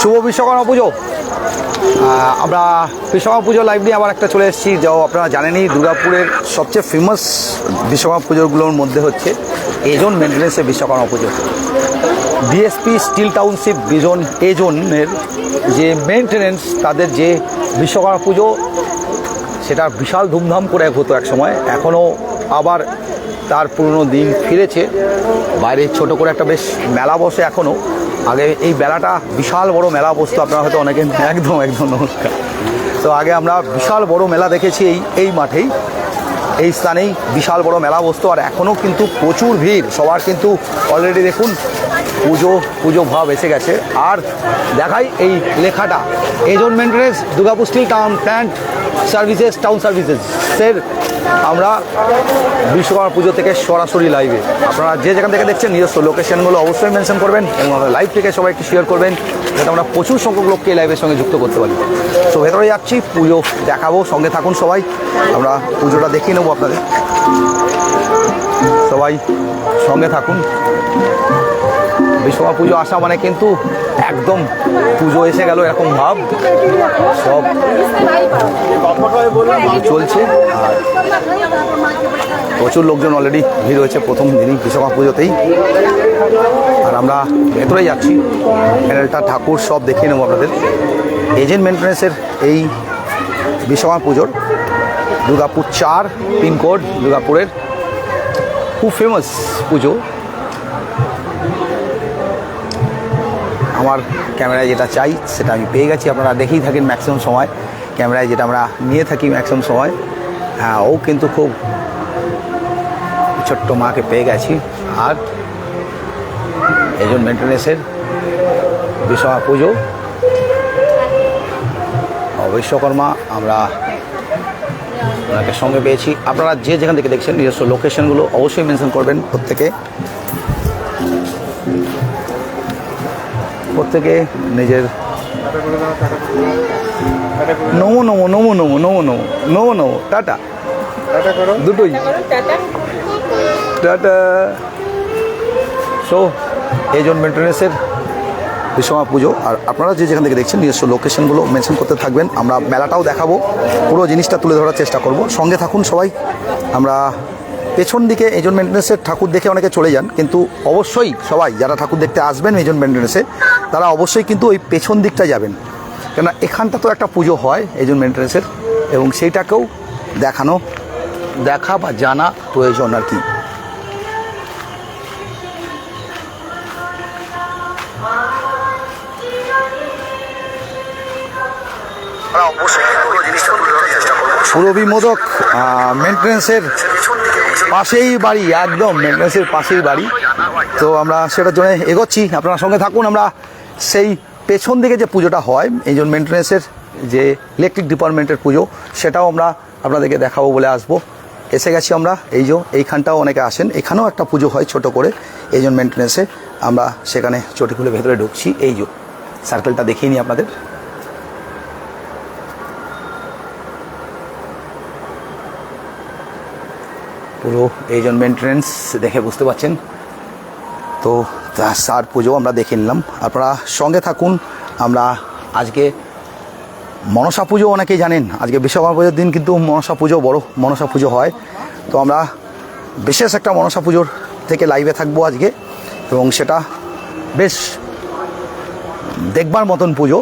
শুভ বিশ্বকর্মা পুজো। আমরা বিশ্বকর্মা পুজো লাইভ নিয়ে আবার একটা চলে এসেছি। যাও, আপনারা জানেনই দুর্গাপুরের সবচেয়ে ফেমাস বিশ্বকর্মা পুজোগুলোর মধ্যে হচ্ছে এজন মেনটেন্যান্সের Vishwakarma Puja. DSP steel township Bijan এজনের যে মেনটেনেন্স তাদের যে বিশ্বকর্মা পুজো সেটা বিশাল ধুমধাম করে হতো এক সময়। এখনও আবার তার পুরনো দিন ফিরেছে। বাইরে ছোট করে একটা বেশ মেলা বসে এখনও আগে এই মেলাটা বিশাল বড় মেলা বসতো, আপনারা হয়তো অনেকে একদম একদম নমস্কার। তো আগে আমরা বিশাল বড় মেলা দেখেছি এই এই মাঠেই। এই স্থানেই বিশাল বড় মেলা বসতো, আর এখনও কিন্তু প্রচুর ভিড়। সবার কিন্তু অলরেডি দেখুন, পুজো পুজো ভাব এসে গেছে। আর দেখাই এই লেখাটা। এজন maintenance Durgapur steel town plant services, town সার্ভিসেসের আমরা বিশ্বকর্মা পুজো থেকে সরাসরি লাইভে আপনারা যে যেখান থেকে দেখছেন, নিজস্ব লোকেশনগুলো অবশ্যই মেনশন করবেন এবং আমরা লাইভ থেকে সবাই একটু শেয়ার করবেন, যাতে আমরা প্রচুর সংখ্যক লোককে এই লাইভের সঙ্গে যুক্ত করতে পারি। তো ভেতরে যাচ্ছি, পুজো দেখাবো, সঙ্গে থাকুন সবাই। আমরা পুজোটা দেখিয়ে নেব আপনাদের। সবাই সঙ্গে থাকুন। বিশ্বকর্মা পুজো আসা মানে কিন্তু একদম পুজো এসে গেল এরকম ভাব। সব চলছে। আর প্রচুর লোকজন অলরেডি ভিড় হয়েছে প্রথম দিনই বিশ্বকর্মা পুজোতেই। আর আমরা ভেতরে যাচ্ছি। প্যানেলটা, ঠাকুর সব দেখিয়ে নেব আপনাদের। এজেন্ট মেনটেন্যান্সের এই বিশ্বকর্মা পুজোর দুর্গাপুর চার, পিনকোড, দুর্গাপুরের খুব ফেমাস পুজো। আমার ক্যামেরায় যেটা চাই, সেটা আমি পেয়ে গেছি। আপনারা দেখেই থাকেন ম্যাক্সিমাম সময়। ক্যামেরায় যেটা আমরা নিয়ে থাকি ম্যাক্সিমাম সময়। হ্যাঁ ও কিন্তু খুব ছোট্ট মাকে পেয়ে গেছি। আর এজন মেনটেন্যান্সের বিশ্বকর্মা পুজো। বিশ্বকর্মা, আমরা ওনাকে সঙ্গে পেয়েছি। আপনারা যে যেখান থেকে দেখছেন, নিজস্ব লোকেশনগুলো অবশ্যই মেনশন করবেন প্রত্যেকে। প্রত্যেকে নিজের নমো নমো নমো নমো নমো নমো নমো নমো, টাটা। দুটোই। টাটা। সো এজন মেনটেন্যান্সের বিশ্বমা পুজো। আর আপনারা যে যেখান থেকে দেখছেন, নিজস্ব লোকেশনগুলো মেনশন করতে থাকবেন। আমরা মেলাটাও দেখাবো। পুরো জিনিসটা তুলে ধরার চেষ্টা করব। সঙ্গে থাকুন সবাই। আমরা পেছন দিকে এজন মেনটেন্যান্সের ঠাকুর দেখে অনেকে চলে যান। কিন্তু অবশ্যই সবাই যারা ঠাকুর দেখতে আসবেন এজন মেনটেন্যান্সে তারা অবশ্যই কিন্তু ওই পেছন দিকটা যাবেন। কেননা এখানটা তো একটা পুজো হয়, এই জন্য মেনটেন্যান্সের এবং সেইটাকেও দেখানো, দেখা বা জানা প্রয়োজন আর কি। সুরভি মোদক মেনটেন্সের পাশেই বাড়ি, একদম মেনটেন্সের পাশেই বাড়ি। তো আমরা সেটার জন্য এগোচ্ছি। আপনারা সঙ্গে থাকুন, আমরা সেই পেছন দিকে যে পুজোটা হয়, এই জন্য মেনটেন্সের যে ইলেকট্রিক ডিপার্টমেন্টের পুজো, সেটাও আমরা আপনাদেরকে দেখাবো বলে আসব। এসে গেছি আমরা, এই যে এইখানটাও অনেকে আসেন, এখানেও একটা পুজো হয় ছোট করে, এই জন্য মেনটেন্সে আমরা সেখানে চটি খুলে ভেতরে ঢুকছি। এই যে সার্কেলটা দেখিয়ে নিই আপনাদের। পুরো এইজন মেনটেন্স দেখে বুঝতে পারছেন? তা- সার পুজো আমরা দেখে নিলাম। আপনারা সঙ্গে থাকুন, আমরা আজকে মনসা পুজো অনেকেই জানেন। আজকে বিশ্বকর্মা পুজোর দিন কিন্তু মনসা পুজো বড়, মনসা পুজো হয়। তো আমরা বিশেষ একটা মনসা পুজোর থেকে লাইভে থাকব আজকে, এবং সেটা বেশ দেখবার মতন পুজো।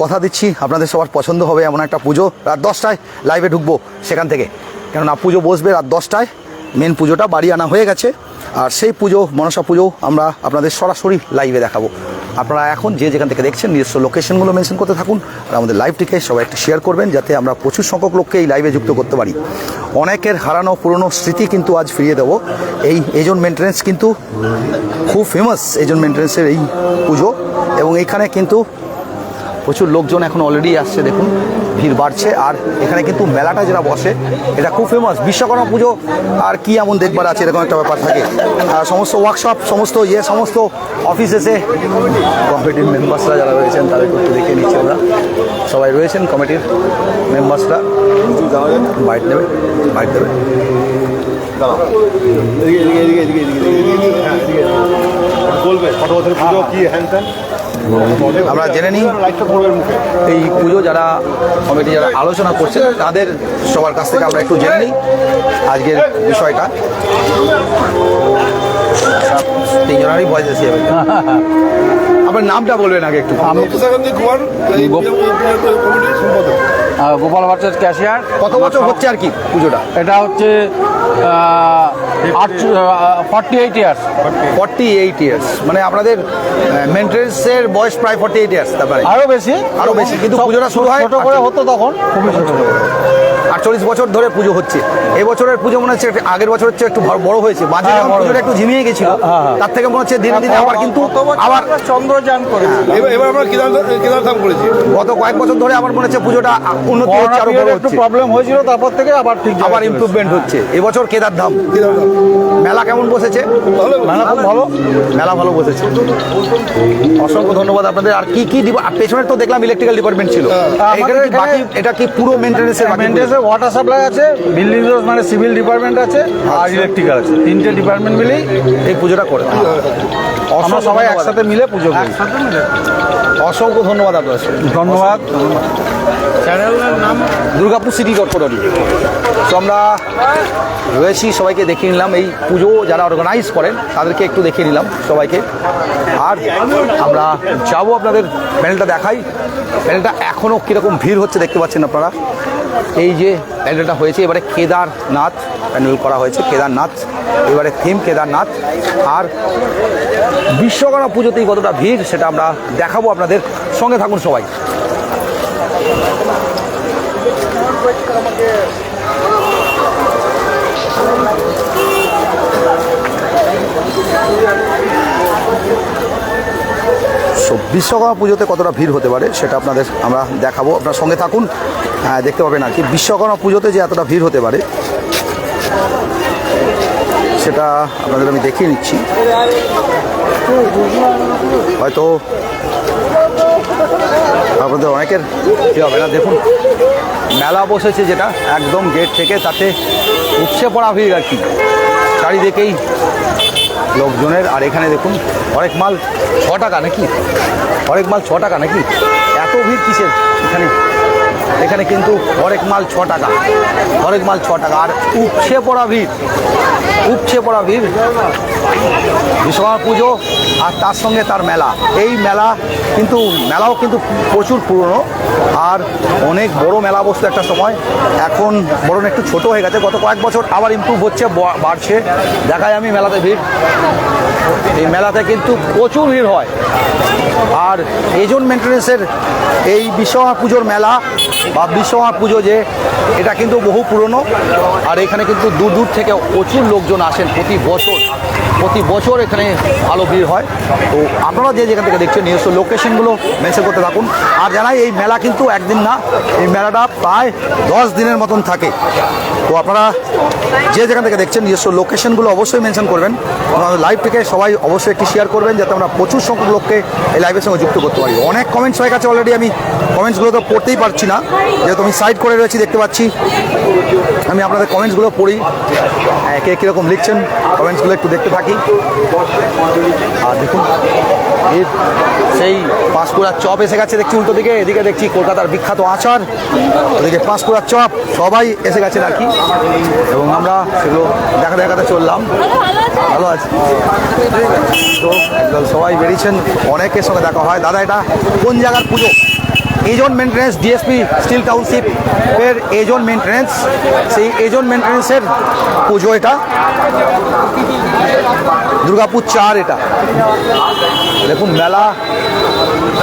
কথা দিচ্ছি, আপনাদের সবার পছন্দ হবে এমন একটা পুজো। রাত দশটায় লাইভে ঢুকবো সেখান থেকে। কেননা পুজো বসবে রাত দশটায়। মেন পুজোটা বাড়ি আনা হয়ে গেছে। আর সেই পুজো, মনসা পুজো আমরা আপনাদের সরাসরি লাইভে দেখাবো। আপনারা এখন যে যেখান থেকে দেখছেন, নিজস্ব লোকেশনগুলো মেনশন করতে থাকুন আর আমাদের লাইভটিকে সবাই একটু শেয়ার করবেন যাতে আমরা প্রচুর সংখ্যক লোককে এই লাইভে যুক্ত করতে পারি। অনেকের হারানো, পুরনো স্মৃতি কিন্তু আজ ফিরিয়ে দেবো। এই এজন মেনটেন্স কিন্তু খুব ফেমাস এজন মেনটেন্সের এই পুজো। এবং এইখানে কিন্তু প্রচুর লোকজন এখন অলরেডি আসছে, দেখুন। ভিড় বাড়ছে আর এখানে কিন্তু মেলাটা যেটা বসে এটা খুব ফেমাস বিশ্বকর্মা পুজো আর কি এমন দেখবার আছে এরকম একটা ব্যাপার থাকে আর সমস্ত ওয়ার্কশপ সমস্ত ইয়ে সমস্ত অফিস এসে কমিটির মেম্বার্সরা যারা রয়েছেন তাদেরকে একটু দেখে নিচ্ছি ওরা সবাই রয়েছেন কমিটির মেম্বার্সরা বাইট দেবে বাইট দেবে বলবে কত বছর পুজো কি হ্যান ত্যান আমরা জেনে নিই, এই পুজো যারা কমিটি যারা আলোচনা করছে, তাদের সবার কাছ থেকে আমরা একটু জেনে নিই আজকের বিষয়টা। তিনজনেরই ভয় দিয়েছি আমি আপনার নামটা বলবেন আগে একটু। গোপাল ভাটের ক্যাশিয়ার। কত বছর হচ্ছে আর কি পুজোটা? এটা হচ্ছে forty eight years forty eight years মানে আপনাদের মেনটেন্সের বয়স প্রায় ফর্টি এইট ইয়ার্স তারপরে। আরও বেশি? আরও বেশি, কিন্তু পুজোটা শুরু হয় ছোট করে হতো তখন। খুবই ছোট করে। আটচল্লিশ বছর ধরে পুজো হচ্ছে। এই বছরের পুজো মনে হচ্ছে আগের বছরের চেয়ে একটু বড়- হয়েছে। মাঝে হ্যাঁ, যখন পুজোটা একটু ঝিমিয়ে গেছিল হ্যাঁ, হ্যাঁ। তার থেকে মনে হচ্ছে দিনে দিনে আবার কিন্তু আবার চন্দ্রযান করেছি? এবার আমরা করেছি। গত কয়েক বছর ধরে আমার মনে হচ্ছে পুজোটা উন্নতি হচ্ছে আরও বড় হচ্ছে। প্রবলেম হয়েছিল তারপর থেকে আবার ঠিক আবার ইমপ্রুভমেন্ট হচ্ছে। এবছর কেদার ধাম কেদার ধাম মেলা কেমন বসেছে? ভালো। মেলা খুব ভালো। মেলা ভালো বসেছে। অসংখ্য ধন্যবাদ আপনাদের। আর কি কি ডিপা- আর পেছনে তো দেখলাম ইলেকট্রিক্যাল ডিপার্টমেন্ট ছিল। বাকি এটা কি পুরো মেনটেন্যান্সের বাকি মেনটেন্সে ওয়াটার সাপ্লাই আছে বিল্ডিং মানে সিভিল ডিপার্টমেন্ট আছে আর ইলেকট্রিক্যাল আছে। তিনটে ডিপার্টমেন্ট মিলেই এই পুজোটা করে আমরা সবাই একসাথে মিলে পুজো করি। অসংখ্য ধন্যবাদ আপনার ধন্যবাদ। দুর্গাপুর সিটি কর্পোরেটর তো আমরা রয়েছি সবাইকে দেখিয়ে নিলাম। এই পুজো যারা অর্গানাইজ করেন তাদেরকে একটু দেখিয়ে নিলাম সবাইকে। আর আমরা যাব আপনাদের। প্যানেলটা দেখাই। প্যানেলটা এখনও কীরকম ভিড় হচ্ছে দেখতে পাচ্ছেন আপনারা। এই যে প্যান্ডেলটা হয়েছে, এবারে কেদারনাথ প্যান্ডেল করা হয়েছে, কেদারনাথ। এবারে থিম কেদারনাথ। আর বিশ্বকর্মা পুজোতেই কতটা ভিড় সেটা আমরা দেখাবো আপনাদের। সঙ্গে থাকুন সবাই। সো বিশ্বকর্মা পুজোতে কতটা ভিড় হতে পারে সেটা আপনাদের আমরা দেখাবো। আপনার সঙ্গে থাকুন। হ্যাঁ, দেখতে পাবেন আর কি। বিশ্বকর্মা পুজোতে যে এতটা ভিড় হতে পারে সেটা আপনাদের আমি দেখিয়ে নিচ্ছি। হয়তো আপনাদের অনেকের কী হবে না। দেখুন মেলা বসেছে যেটা একদম গেট থেকে তাতে উপসে পড়া ভিড় আর কি। চারিদিকেই লোকজনের, আর এখানে দেখুন হরেক মাল, ছ টাকা নাকি? হরেক মাল ছ টাকা নাকি? এত ভিড় কিসের? এখানে এখানে কিন্তু হরেক মাল ছ টাকা। হরেক মাল ছ টাকা। আর উপছে পড়া ভিড় উপছে পড়া ভিড়। বিশ্বকর্মা পুজো আর তার সঙ্গে তার মেলা। এই মেলা কিন্তু, মেলাও কিন্তু প্রচুর পুরনো। আর অনেক বড় মেলা বসতো একটা সময়। এখন বরং একটু ছোট হয়ে গেছে। গত কয়েক বছর আবার ইমপ্রুভ হচ্ছে বাড়ছে। দেখায় আমি মেলাতে ভিড়। এই মেলাতে কিন্তু প্রচুর ভিড় হয়। আর এজন মেনটেন্যান্সের এই বিশ্বকর্মা পুজোর মেলা বা বিশ্বকর্মা পুজো যে, এটা কিন্তু বহু পুরনো। আর এখানে কিন্তু দূর দূর থেকে প্রচুর লোকজন আসেন প্রতি বছর। প্রতি বছর এখানে ভালো ভিড় হয়। তো আপনারা যে যেখান থেকে দেখছেন নিজস্ব লোকেশনগুলো মেনশন করতে থাকুন। আর জানাই এই মেলা কিন্তু একদিন না, এই মেলাটা প্রায় দশ দিনের মতন থাকে। তো আপনারা যে যেখান থেকে দেখছেন নিজস্ব লোকেশনগুলো অবশ্যই মেনশন করবেন। আমাদের লাইভ থেকে সবাই অবশ্যই একটি শেয়ার করবেন, যাতে আমরা প্রচুর সংখ্যক লোককে এই লাইভের সঙ্গে যুক্ত করতে পারি। অনেক কমেন্টস হয়ে গেছে অলরেডি আমি। কমেন্টসগুলো তো পড়তেই পারছি না। যেহেতু আমি সাইড করে রয়েছি, দেখতে পাচ্ছি। আমি আপনাদের কমেন্টসগুলো পড়ি। কে কীরকম লিখছেন কমেন্টসগুলো একটু দেখতে থাকি আর দেখুন সেই পাঁশকুড়ার চপ এসে গেছে দেখছি উল্টো দিকে, এদিকে দেখছি কলকাতার বিখ্যাত আচার ওদিকে পাঁশকুড়ার চপ, সবাই এসে গেছেন আর কি এবং আমরা সেগুলো দেখা দেখাতে চললাম। ভালো আছে। তো একদম সবাই বেরিয়েছেন, অনেকের সঙ্গে দেখা হয়। দাদা, এটা কোন জায়গার পুজো? এজন মেনটেন্যান্স ডিএসপি স্টিল টাউনশিপ এর এজন মেনটেন্যান্স সেই এজন মেনটেন্যান্সের পুজো এটা। দুর্গাপুর চার এটা। দেখুন, মেলা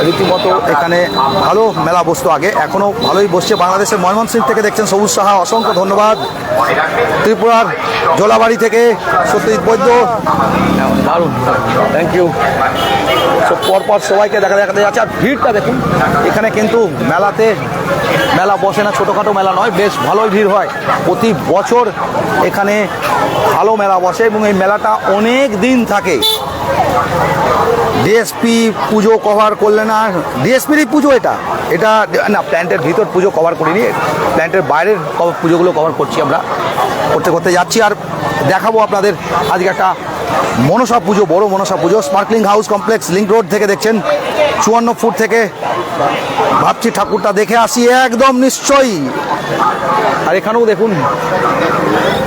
রীতিমতো এখানে ভালো মেলা বসতো আগে, এখনও ভালোই বসছে বাংলাদেশের ময়মনসিংহ থেকে দেখছেন সবুজ সাহা, অসংখ্য ধন্যবাদ। ত্রিপুরার জোলাবাড়ি থেকে সত্যজিৎ বৈদ্য। দারুণ থ্যাংক ইউ সব পরপর সবাইকে দেখা দেখাতে যাচ্ছে, আর ভিড়টা দেখুন, এখানে কিন্তু মেলাতে মেলা বসে না, ছোটোখাটো মেলা নয়, বেশ ভালোই ভিড় হয়। প্রতি বছর এখানে ভালো মেলা বসে এবং এই মেলাটা অনেক দিন থাকে। ডিএসপি পুজো কভার করলে না ডিএসপিরই পুজো এটা। এটা না প্ল্যান্টের ভিতর পুজো কভার করিনি প্ল্যান্টের বাইরের পুজোগুলো কভার করছি আমরা। করতে করতে যাচ্ছি আর দেখাবো আপনাদের আজকে একটা মনসা পুজো, বড় Manasa Puja. Sparkling house complex link road থেকে দেখছেন, চুয়ান্ন ফুট থেকে। ভাবছি ঠাকুরটা দেখে আসি, একদম নিশ্চয়ই। আর এখানেও দেখুন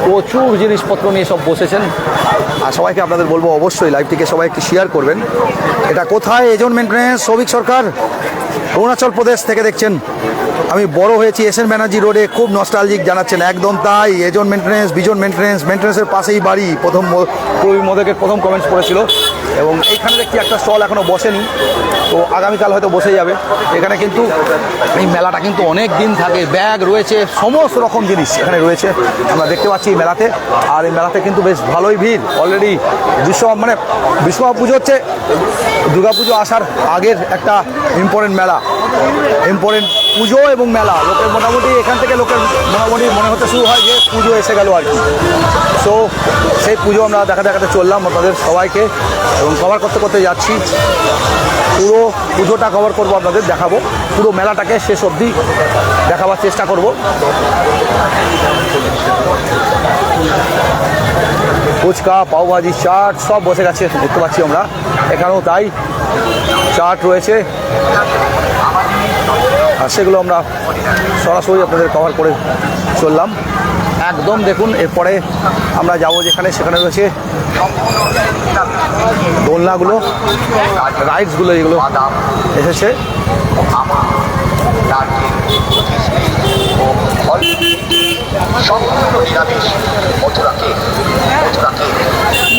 প্রচুর জিনিসপত্র নিয়ে সব বসেছেন আর সবাইকে আপনাদের বলব অবশ্যই লাইভটিকে সবাই একটু শেয়ার করবেন এটা কোথায় এজন মেনটেন্যান্স সৌভিক সরকার অরুণাচল প্রদেশ থেকে দেখছেন আমি বড় হয়েছি এস এন ব্যানার্জি রোডে খুব নস্টালজিক জানাচ্ছেন একদম তাই এজন মেনটেন্যান্স বিজন মেনটেন্যান্স মেনটেন্যান্সের পাশেই বাড়ি প্রথম প্রবীণ মোদকের প্রথম কমেন্টস করেছিল এবং এইখানে দেখি একটা স্টল এখনও বসেনি। তো আগামীকাল হয়তো বসে যাবে। এখানে কিন্তু এই মেলাটা কিন্তু অনেক দিন থাকে, ব্যাগ রয়েছে, সমস্ত রকম জিনিস এখানে রয়েছে। আমরা দেখতে পাচ্ছি এই মেলাতে। আর এই মেলাতে কিন্তু বেশ ভালোই ভিড়। অলরেডি বিশ্ব মানে বিশ্বকর্মা পুজো হচ্ছে দুর্গাপুজো আসার আগের একটা ইম্পর্টেন্ট মেলা। ইম্পর্টেন্ট পুজো এবং মেলা। লোকের মোটামুটি এখান থেকে লোকের মোটামুটি মনে হতে শুরু হয় যে পুজো এসে গেল আর কি। সো সেই পুজো আমরা দেখা দেখাতে চললাম আপনাদের সবাইকে এবং কভার করতে করতে যাচ্ছি। পুরো পুজোটা কভার করব আপনাদের, দেখাবো। পুরো মেলাটাকে শেষ অবধি দেখাবার চেষ্টা করব। ফুচকা, পাওভাজি, চাট, সব বসে গেছে, দেখতে পাচ্ছি আমরা। এখানেও তাই চাট রয়েছে। আর সেগুলো আমরা সরাসরি আপনাদের কভার করে চললাম। একদম দেখুন, এরপরে আমরা যাব যেখানে, সেখানে রয়েছে দোলনাগুলো, রাইডসগুলো, এগুলো এসেছে।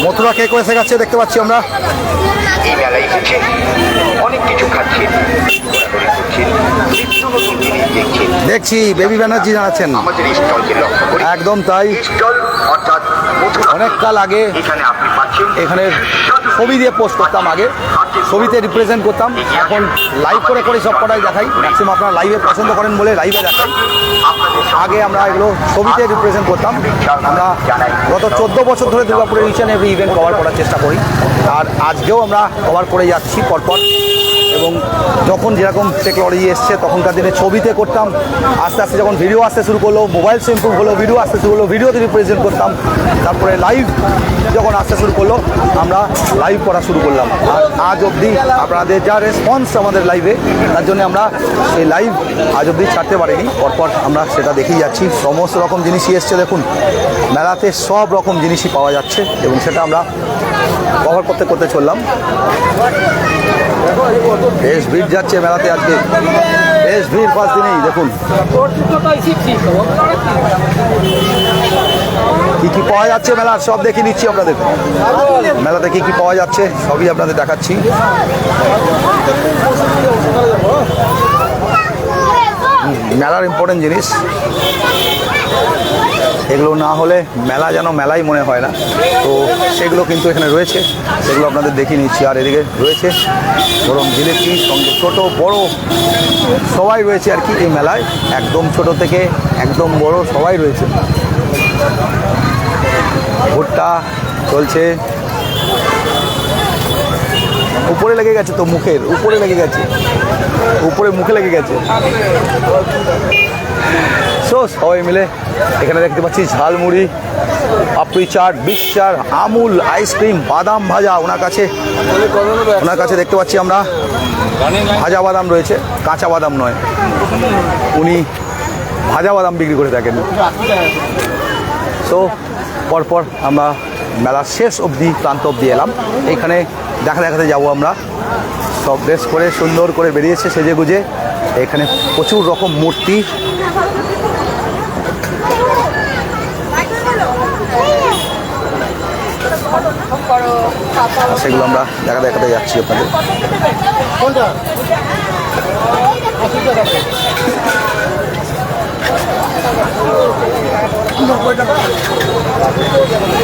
মথুরা কেক এসে গেছে, দেখতে পাচ্ছি আমরা। অনেক কিছু খাচ্ছেন দেখছি, বেবি ব্যানার্জি জানাচ্ছেন। একদম তাই। স্টল অনেক কাল আগে এখানে ছবি দিয়ে পোস্ট করতাম আগে। ছবিতে রিপ্রেজেন্ট করতাম। এখন লাইভ করে করে সব কটাই দেখাই। ম্যাক্সিমাম আপনারা লাইভে পছন্দ করেন বলে লাইভে দেখাই। আগে আমরা এগুলো ছবিতে রিপ্রেজেন্ট করতাম। আমরা গত চোদ্দ বছর ধরে দুর্গাপুরের অ্যান্ড এভরি ইভেন্ট কভার করার চেষ্টা করি। আর আজকেও আমরা কভার করে যাচ্ছি পরপর। এবং যখন যেরকম টেকনোলজি এসছে, তখনকার দিনে ছবিতে করতাম। আস্তে আস্তে যখন ভিডিও আসতে শুরু করল মোবাইল ইম্প্রুভ হলো ভিডিও আসতে শুরু হলো ভিডিওতে রিপ্রেজেন্ট করতাম। তারপরে লাইভ যখন আসতে শুরু করল, আমরা লাইভ করা শুরু করলাম। আর আজ অবধি আপনাদের যা রেসপন্স আমাদের লাইভে তার জন্য আমরা সেই লাইভ আজ অবধি ছাড়তে পারিনি। পরপর আমরা সেটা দেখেই যাচ্ছি। সমস্ত রকম জিনিসই এসছে, দেখুন। মেলাতে সব রকম জিনিসই পাওয়া যাচ্ছে এবং সেটা আমরা কভার করতে করতে চললাম। বেশ ভিড় যাচ্ছে মেলাতে আজকে। বেশ ভিড় পাঁচ দিনেই, দেখুন। কি কি পাওয়া যাচ্ছে মেলার সব দেখে নিচ্ছি আপনাদের। মেলাতে কি কি পাওয়া যাচ্ছে, সবই আপনাদের দেখাচ্ছি। মেলার ইম্পর্টেন্ট জিনিস। এগুলো না হলে মেলা যেন মেলাই মনে হয় না। তো সেগুলো কিন্তু এখানে রয়েছে। সেগুলো আপনাদের দেখিয়ে নিচ্ছি। আর এদিকে রয়েছে গরম জিলিপি, সঙ্গে ছোট, বড় সবাই রয়েছে আর কি এই মেলায়। একদম ছোট থেকে একদম বড় সবাই রয়েছে। ভুট্টা চলছে। উপরে লেগে গেছে তো মুখের, উপরে লেগে গেছে। উপরে মুখে লেগে গেছে। সো সবাই মিলে এখানে দেখতে পাচ্ছি jhalmuri, papdi chaat mixture Amul ice cream বাদাম ভাজা। ওনার কাছে ওনার কাছে দেখতে পাচ্ছি আমরা ভাজা বাদাম রয়েছে, কাঁচা বাদাম নয়। উনি ভাজা বাদাম বিক্রি করে থাকেন। সো পরপর আমরা মেলার শেষ অবধি, প্রান্ত অবধি এলাম। এখানে দেখা দেখাতে যাব আমরা। সব ড্রেস করে সুন্দর করে বেরিয়েছে সেজে গুজে এখানে প্রচুর রকম মূর্তি। সেগুলো আমরা দেখা দেখাতে যাচ্ছি আপনাদের।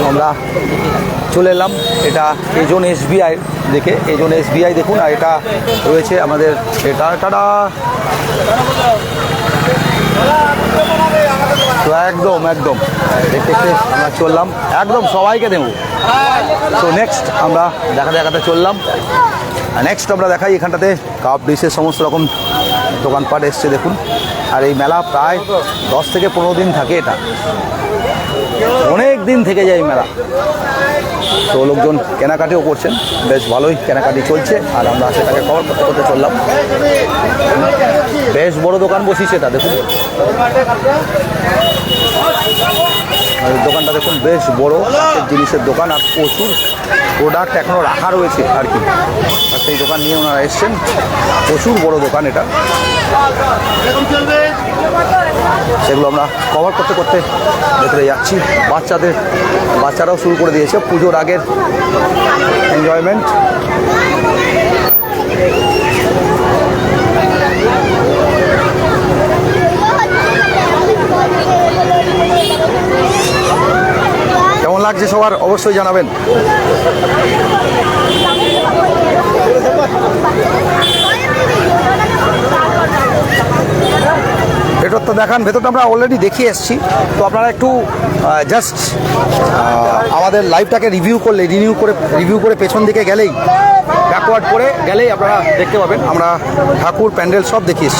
আমরা চলে এলাম। এটা এজন এসবিআই দেখে এজন এসবিআই দেখুন আর এটা রয়েছে আমাদের এটা টাটা! তো একদম একদম। দেখতে দেখতে আমরা চললাম। একদম সবাইকে দেবো। তো নেক্সট আমরা দেখা দেখাতে চললাম। নেক্সট আমরা দেখাই এখানটাতে কাপ ডিশের সমস্ত রকম দোকানপাট এসছে, দেখুন। আর এই মেলা প্রায় দশ থেকে পনেরো দিন থাকে এটা। অনেক দিন থেকে যায় মেলা। তো লোকজন কেনাকাটিও করছেন। বেশ ভালোই কেনাকাটি চলছে। আর আমরা সেটাকে কভার করতে করতে চললাম। বেশ বড় দোকান বসিয়েছে তাদের আর দোকানটা দেখুন বেশ বড় জিনিসের দোকান আর প্রচুর প্রোডাক্ট এখনও রাখা রয়েছে আর কি। আর সেই দোকান নিয়ে ওনারা এসছেন। প্রচুর বড় দোকান এটা। সেগুলো আমরা কভার করতে করতে ভেতরে যাচ্ছি। বাচ্চাদের, বাচ্চারাও শুরু করে দিয়েছে পুজোর আগের এনজয়মেন্ট লাগছে সবার অবশ্যই জানাবেন। ভেতর তো দেখান, ভেতরটা আমরা অলরেডি দেখিয়ে এসেছি। তো আপনারা একটু জাস্ট আমাদের লাইভটাকে রিভিউ করলে রিনিউ করে রিভিউ করে পেছন দিকে গেলেই ব্যাকওয়ার্ড করে গেলেই আপনারা দেখতে পাবেন। আমরা ঠাকুর, প্যান্ডেল সব দেখিয়ে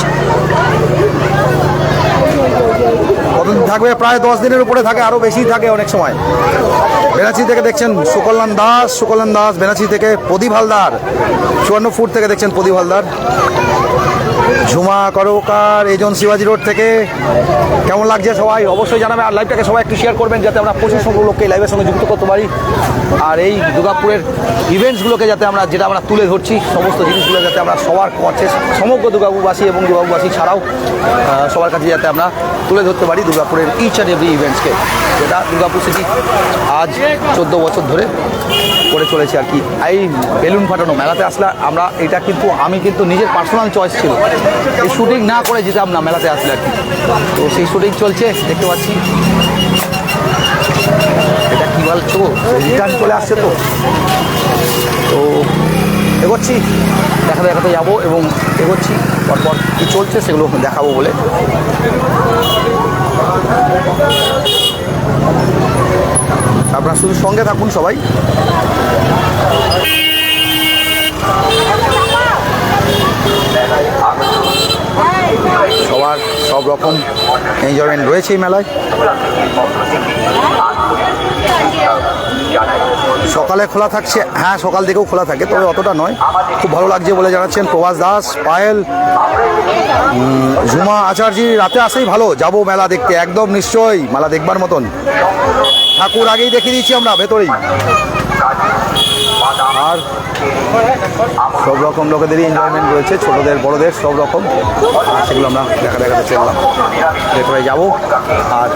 কতদিন থাকবে? প্রায় দশ দিনের উপরে থাকে আরও বেশি থাকে অনেক সময়। বেনাচি থেকে দেখছেন সুকল্যাণ দাস সুকল্যাণ দাস বেনাচি থেকে প্রদীপ হালদার। চুয়ান্ন ফুট থেকে দেখছেন প্রদীপ হালদার। ঝুমা করকার এজন শিবাজি রোড থেকে। কেমন লাগছে সবাই? অবশ্যই জানাবে আর লাইভটাকে সবাই একটু শেয়ার করবেন যাতে আমরা প্রচুর সংখ্যক লোককে লাইভের সঙ্গে যুক্ত করতে পারি। আর এই দুর্গাপুরের ইভেন্টসগুলোকে যাতে আমরা যেটা আমরা তুলে ধরছি, সমস্ত জিনিসগুলো যাতে আমরা সবার কাছে সমগ্র দুর্গাপুরবাসী এবং দুর্গাপুরবাসী ছাড়াও সবার কাছে যাতে আমরা তুলে ধরতে পারি দুর্গাপুরের ইচ অ্যান্ড এভরি ইভেন্টসকে যেটা দুর্গাপুর সিটি আজ চোদ্দ বছর ধরে করে চলেছে আর কি। এই বেলুন ফাটানো মেলাতে আসলে আমরা, এটা কিন্তু আমি কিন্তু নিজের পার্সোনাল চয়েস ছিল। এই শুটিং না করে যেতাম না মেলাতে আসলে আর কি। তো সেই শুটিং চলছে, দেখতে পাচ্ছি। এটা কি বলছো রিটার্ন চলে আসছে তো। তো এগোচ্ছি দেখা দেখাতে যাব এবং এগোচ্ছি। পরপর কী চলছে সেগুলো দেখাবো বলে। আপনারা শুধু সঙ্গে থাকুন সবাই। সবার সব রকম এনজয়মেন্ট রয়েছে এই মেলায়। সকালে খোলা থাকছে হ্যাঁ সকাল থেকেও খোলা থাকে, তবে অতটা নয়। খুব ভালো লাগছে বলে জানাচ্ছেন প্রভাস দাস, পায়েল ঝুমা আচার্যি, রাতে আসেই ভালো, যাব মেলা দেখতে, একদম নিশ্চয়ই, মেলা দেখবার মতন। ঠাকুর আগেই দেখিয়ে দিয়েছি আমরা, ভেতরেই। আর সব রকম লোকেদেরই এনজয়মেন্ট রয়েছে, ছোটদের, বড়দের, সব রকম। সেগুলো আমরা দেখা দেখাতে চললাম। ভেতরে যাব, আর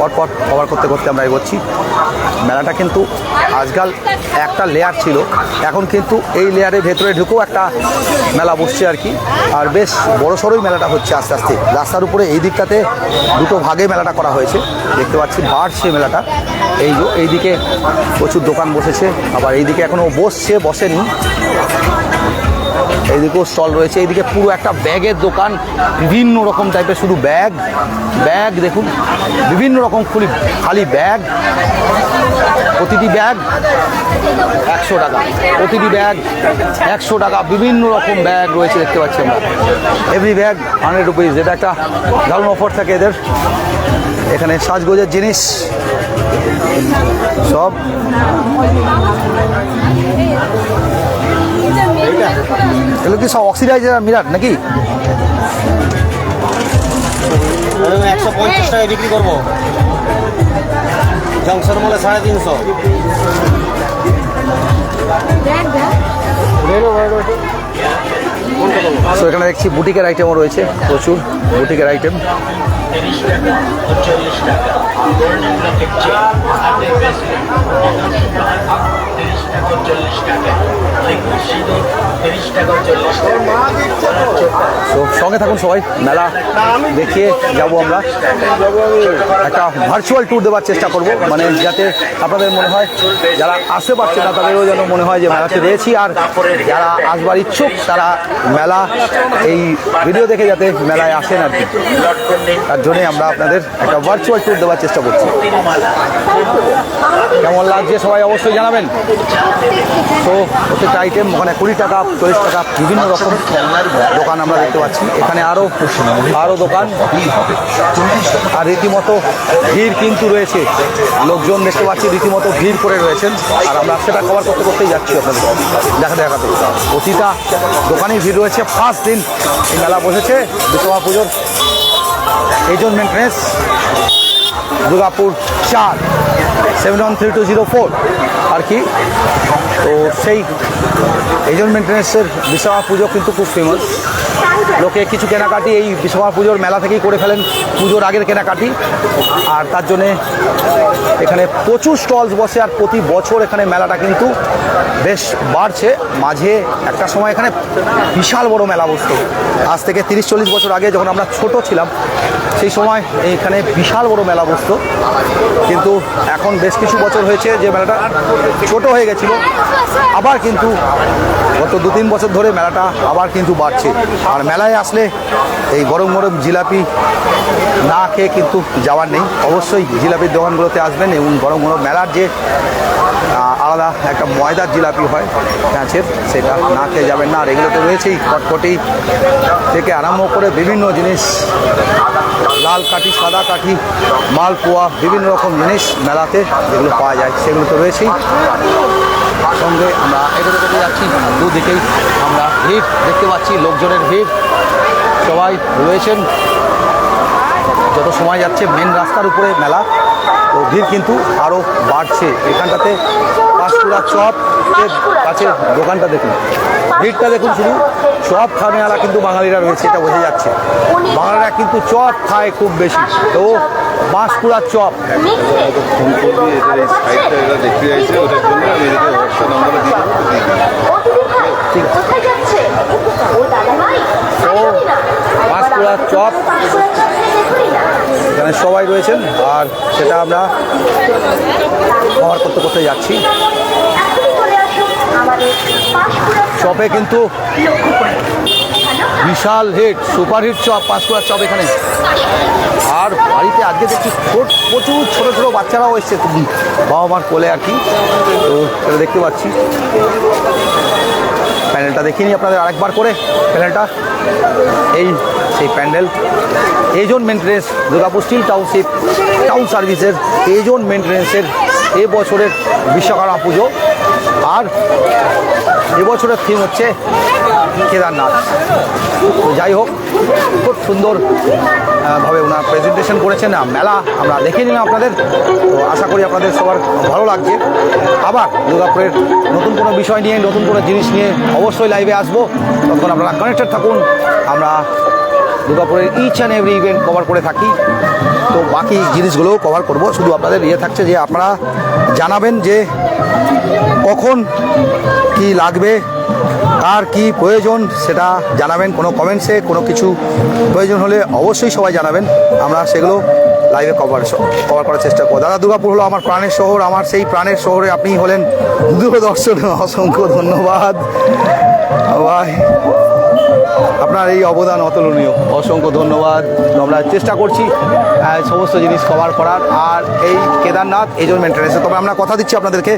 পরপর কভার করতে করতে আমরা এগোচ্ছি। মেলাটা কিন্তু আজকাল একটা লেয়ার ছিল। এখন কিন্তু এই লেয়ারের ভেতরে ঢুকেও একটা মেলা বসছে আর কি। আর বেশ বড় সড়োই মেলাটা হচ্ছে আস্তে আস্তে। রাস্তার উপরে এই দিকটাতে দুটো ভাগে মেলাটা করা হয়েছে। দেখতে পাচ্ছি বাড়ছে মেলাটা। এই এইদিকে প্রচুর দোকান বসেছে, আবার এইদিকে এখনও বসছে, বসেনি। এইদিকেও স্টল রয়েছে, এইদিকে পুরো একটা ব্যাগের দোকান, বিভিন্ন রকম টাইপের শুধু ব্যাগ ব্যাগ দেখুন, বিভিন্ন রকম খুলি খালি ব্যাগ। প্রতিটি ব্যাগ একশো টাকা। প্রতিটি ব্যাগ একশো টাকা। বিভিন্ন রকম ব্যাগ রয়েছে, দেখতে পাচ্ছি আমরা। এভরি ব্যাগ হান্ড্রেড রুপিস এটা একটা দারুণ অফার থাকে এদের। এখানে সাজগোজের জিনিস, সব। এগুলো কি সব অক্সিডাইজার মিরাট নাকি? একশো পঞ্চাশ টাকায় বিক্রি করব। জংশন মলে সাড়ে তিনশো। এখানে দেখছি বুটিকের আইটেমও রয়েছে প্রচুর বুটিকের আইটেম সঙ্গে থাকুন সবাই, মেলা দেখিয়ে যাব আমরা। একটা ভার্চুয়াল ট্যুর দেওয়ার চেষ্টা করব মানে যাতে আপনাদের মনে হয়, যারা আসতে পারছে না, তাদেরও যেন মনে হয় যে মেলাতে রয়েছি। আর যারা আসবার ইচ্ছুক, তারা মেলা, এই ভিডিও দেখে যাতে মেলায় আসেন আর কি। তার জন্যে আমরা আপনাদের একটা ভার্চুয়াল ট্যুর দেওয়ার চেষ্টা করছি। কেমন লাগছে সবাই অবশ্যই জানাবেন। তো প্রত্যেকটা আইটেম ওখানে কুড়ি টাকা চল্লিশ টাকা বিভিন্ন রকম দোকান আমরা দেখতে পাচ্ছি। এখানে আরও আরও দোকান। আর রীতিমতো ভিড় কিন্তু রয়েছে। লোকজন দেখতে পাচ্ছি রীতিমতো ভিড় করে রয়েছেন। আর আমরা সেটা কভার করতে করতেই যাচ্ছি আপনাদের দেখা দেখাতে প্রতিটা দোকানেই ভিড় রয়েছে। ফার্স্ট দিন এই মেলা বসেছে, বিশ্বকর্মা পুজোর এজন মেন্টেন্স দুর্গাপুর চার seven one three two zero four আর কি? তো সেই এজন মেন্টেন্সের বিশ্বকর্মা পুজো কিন্তু খুব ফেমাস লোকে কিছু কেনাকাটি এই বিশ্বকর্মা পুজোর মেলা থেকেই করে ফেলেন, পুজোর আগের কেনাকাটি। আর তার জন্যে এখানে প্রচুর স্টলস বসে, আর প্রতি বছর এখানে মেলাটা কিন্তু বেশ বাড়ছে। মাঝে একটা সময় এখানে বিশাল বড় মেলা বসতো। আজ থেকে তিরিশ চল্লিশ বছর আগে যখন আমরা ছোট ছিলাম সেই সময় এখানে বিশাল বড় মেলা বসত। কিন্তু এখন বেশ কিছু বছর হয়েছে যে মেলাটা ছোট হয়ে গেছিল। আবার কিন্তু গত দু তিন বছর ধরে মেলাটা আবার কিন্তু বাড়ছে। আর মেলায় আসলে এই গরম গরম জিলাপি না খেয়ে কিন্তু যাওয়ার নেই। অবশ্যই জিলাপির দোকানগুলোতে আসবেন এবং গরম গরম মেলার যে আলাদা একটা ময়দার জিলাপি হয় কাঁচের সেটা না খেয়ে যাবেন না। আর এগুলো তো রয়েছেই, কটকটি থেকে আরম্ভ করে বিভিন্ন জিনিস, লাল কাঠি, সাদা কাঠি, মালপোয়া, বিভিন্ন রকম জিনিস মেলাতে যেগুলো পাওয়া যায়, সেগুলো তো রয়েছেই। সঙ্গে আমরা এগোতে করতে যাচ্ছি। দুদিকেই আমরা ভিড় দেখতে পাচ্ছি, লোকজনের ভিড়। সবাই রয়েছেন। যত সময় যাচ্ছে মেন রাস্তার উপরে মেলা। তো ভিড় কিন্তু আরও বাড়ছে। এখানটাতে পাঁশকুড়া চপ কাছে দোকানটা দেখুন। ভিড়টা দেখুন শুধু। চপ খানেওয়ালা কিন্তু বাঙালিরা রয়েছে, এটা বোঝা যাচ্ছে। বাঙালিরা কিন্তু চপ খায় খুব বেশি। তো বাঁশকুড়ার চপ। পাঁশকুড়ার চপ। এখানে সবাই রয়েছেন, আর সেটা আমরা কভার করতে করতে যাচ্ছি এখনই চলে আসুন আমাদের পাঁশকুড়া চপে কিন্তু বিশাল হিট সুপার হিট চপ পাঁশকুড়ার চপ এখানে। আর বাড়িতে আজকে দেখছি প্রচুর ছোট ছোট বাচ্চারাও এসছে বাবা মার কোলে আর কি। তো সেটা দেখতে পাচ্ছি। প্যান্ডেলটা দেখিনি আপনাদের আরেকবার করে, প্যান্ডেলটা। এই সেই প্যান্ডেল। এজন maintenance Durgapur steel township town সার্ভিসের এজন মেনটেন্সের এ বছরের বিশ্বকর্মা পুজো। আর এবছরের থিম হচ্ছে কেদারনাথ। তো যাই হোক, খুব সুন্দর ভাবে ওনার প্রেজেন্টেশন করেছেন। মেলা আমরা দেখে নিলাম আপনাদের। তো আশা করি আপনাদের সবার ভালো লাগছে আবার দুর্গাপুরের নতুন কোনো বিষয় নিয়ে, নতুন কোনো জিনিস নিয়ে অবশ্যই লাইভে আসব। তখন আপনারা কানেক্টেড থাকুন। আমরা দুর্গাপুরের each and every event cover করে থাকি। তো বাকি জিনিসগুলোও কভার করব। শুধু আপনাদের ইয়ে থাকছে যে আপনারা জানাবেন যে কখন কি লাগবে, কার কি প্রয়োজন সেটা জানাবেন, কোনো কমেন্টসে কোনো কিছু প্রয়োজন হলে অবশ্যই সবাই জানাবেন, আমরা সেগুলো লাইভে কভার কভার করার চেষ্টা করব। দাদা দুর্গাপুর হলো আমার প্রাণের শহর, আমার সেই প্রাণের শহরে আপনি হলেন দূরদর্শন অসংখ্য ধন্যবাদ। ভাই আপনার এই অবদান অতুলনীয়। অসংখ্য ধন্যবাদ। আমরা চেষ্টা করছি সমস্ত জিনিস কভার করার। আর এই কেদারনাথ, এই জন্য মেনটেন্যান্সে তবে আমরা কথা দিচ্ছি আপনাদেরকে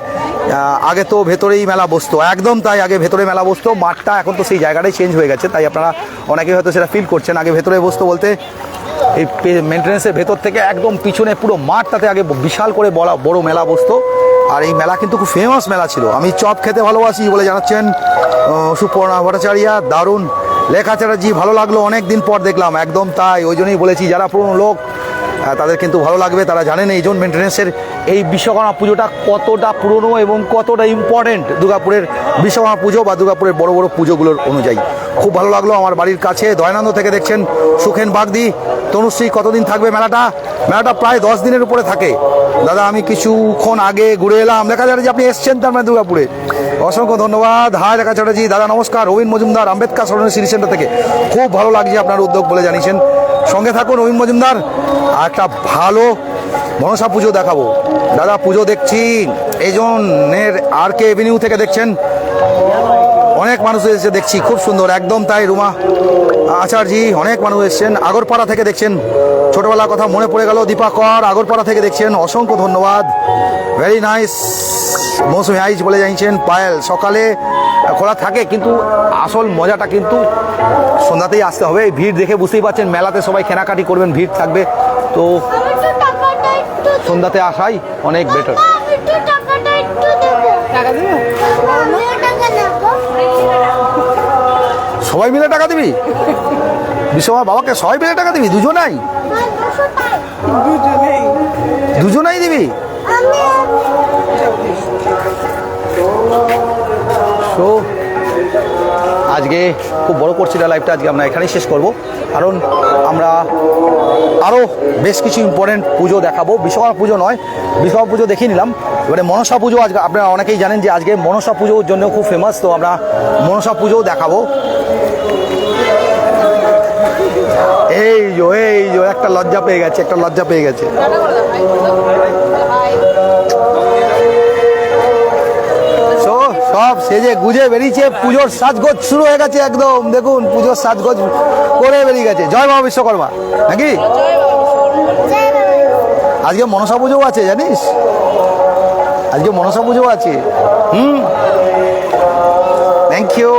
আগে তো ভেতরেই মেলা বসতো। একদম তাই, আগে ভেতরে মেলা বসতো। মাঠটা এখন তো সেই জায়গাটাই চেঞ্জ হয়ে গেছে। তাই আপনারা অনেকেই হয়তো সেটা ফিল করছেন। আগে ভেতরে বসতো বলতে, এই মেনটেন্যান্সের ভেতর থেকে একদম পিছনে পুরো মাঠটাতে আগে বিশাল করে বড় বড় মেলা বসতো। আর এই মেলা কিন্তু খুব ফেমাস মেলা ছিল। আমি চপ খেতে ভালোবাসি বলে জানাচ্ছেন সুপর্ণা ভট্টাচার্যা, দারুণ। লেখা চ্যাটার্জি ভালো লাগল অনেক দিন পর দেখলাম, একদম তাই। ওই জন্যই বলেছি, যারা পুরনো লোক তাদের কিন্তু ভালো লাগবে, তারা জানেন এই জন মেনটেন্যান্সের এই বিশ্বকর্মা পুজোটা কতটা পুরনো এবং কতটা ইম্পর্টেন্ট দুর্গাপুরের বিশ্বকর্মা পুজো বা দুর্গাপুরের বড় বড় পুজোগুলোর অনুযায়ী। খুব ভালো লাগল আমার বাড়ির কাছে। দয়ানন্দ থেকে দেখছেন সুখেন বাগদি। তনুশ্রী, কতদিন থাকবে মেলাটা? মেলাটা প্রায় দশ দিনের উপরে থাকে। দাদা, আমি কিছুক্ষণ আগে ঘুরে এলাম। দেখা যাচ্ছে যে আপনি এসছেন তার মানে দুর্গাপুরে। অসংখ্য ধন্যবাদ। হাই লেখা চ্যাটার্জি। দাদা, নমস্কার। রবীন মজুমদার, আম্বেদকার সরণী সিটি সেন্টার থেকে। খুব ভালো লাগছে আপনার উদ্যোগ বলে জানিয়েছেন। সঙ্গে থাকুন রবীন মজুমদার। আর একটা ভালো মনসা পুজো দেখাবো। দাদা, পুজো দেখছি। এই জনের আর কে এভিনিউ থেকে দেখছেন। অনেক মানুষ এসেছে দেখছি, খুব সুন্দর, একদম তাই রুমা। আচার্যি অনেক মানুষ এসেছেন। আগরপাড়া থেকে দেখছেন, ছোটবেলার কথা মনে পড়ে গেল, দীপাকর, আগরপাড়া থেকে দেখছেন, অসংখ্য ধন্যবাদ। ভেরি নাইস মৌসুমি আইজ বলে জানিয়েছেন, পায়েল, সকালে খোলা থাকে, কিন্তু আসল মজাটা কিন্তু সন্ধ্যাতেই আসতে হবে। এই ভিড় দেখে বুঝতেই পারছেন, মেলাতে সবাই কেনাকাটি করবেন, ভিড় থাকবে, তো সন্ধ্যাতে আসাই অনেক বেটার সবাই মিলে টাকা দিবি? বিশ্বমা বাবাকে সবাই মিলে টাকা দিবি? দুজনাই? দুজনাই দিবি? তো আজকে খুব বড় করছি না লাইভটা আজকে আমরা এখানেই শেষ করব। কারণ আমরা আরও বেশ কিছু ইম্পর্টেন্ট পুজো দেখাবো। বিশ্বকর্মা পুজো নয়, বিশ্বকর্মা পুজো দেখিয়ে নিলাম। এবারে মনসা পুজো আজকে আপনারা অনেকেই জানেন যে আজকে মনসা পুজোর জন্য খুব ফেমাস তো আমরা মনসা পুজোও দেখাবো। এই যো এই যো একটা লজ্জা পেয়ে গেছে একটা লজ্জা পেয়ে গেছে। সো সব সেজে গুজে বেরিয়েছে পুজোর সাজগোজ শুরু হয়ে গেছে একদম। দেখুন পুজোর সাজগোজ করে বেরিয়ে গেছে। জয় বাবা বিশ্বকর্মা নাকি? আজকে মনসা পুজোও আছে জানিস? আজকে মনসা পুজোও আছে। হুম? Thank you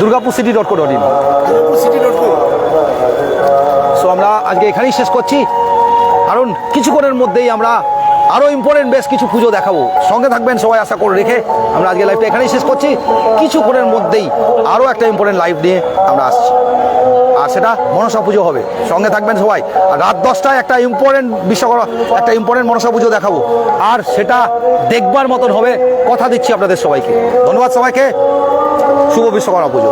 Durgapur city dot co dot in so আমরা আজকে এখানেই শেষ করছি। কারণ কিছুক্ষণের মধ্যেই আমরা আরও ইম্পর্টেন্ট বেশ কিছু পুজো দেখাবো। সঙ্গে থাকবেন সবাই আশা করে রেখে আমরা আজকে লাইভটা এখানেই শেষ করছি। কিছুক্ষণের মধ্যেই আরও একটা ইম্পর্টেন্ট লাইভ নিয়ে আমরা আসছি। আর সেটা মনসা পুজো হবে। সঙ্গে থাকবেন সবাই। আর রাত দশটায় একটা ইম্পর্টেন্ট বিশ্বকর্মা, একটা ইম্পর্টেন্ট মনসা পুজো দেখাবো। আর সেটা দেখবার মতন হবে। কথা দিচ্ছি আপনাদের সবাইকে। ধন্যবাদ সবাইকে। শুভ বিশ্বকর্মা পুজো।